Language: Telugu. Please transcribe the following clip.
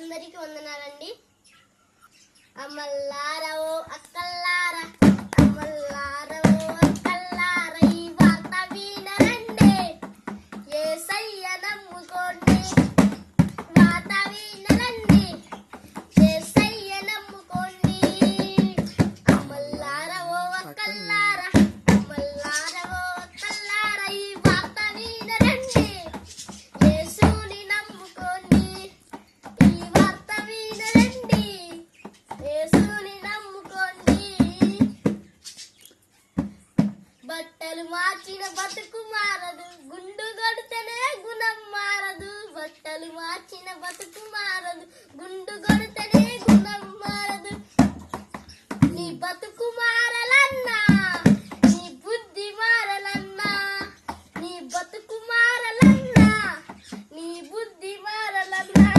అందరికీ వందనాలండి. అమ్మల్లారావు అక్కల్లా బట్టలు మార్చిన బతుకు మారదు. గుండు కొడితేనే గుణం మారదు. బట్టలు మార్చిన బతుకు మారదు. గుండు కొడితేనే గుణం మారదు. నీ బతుకు మారలా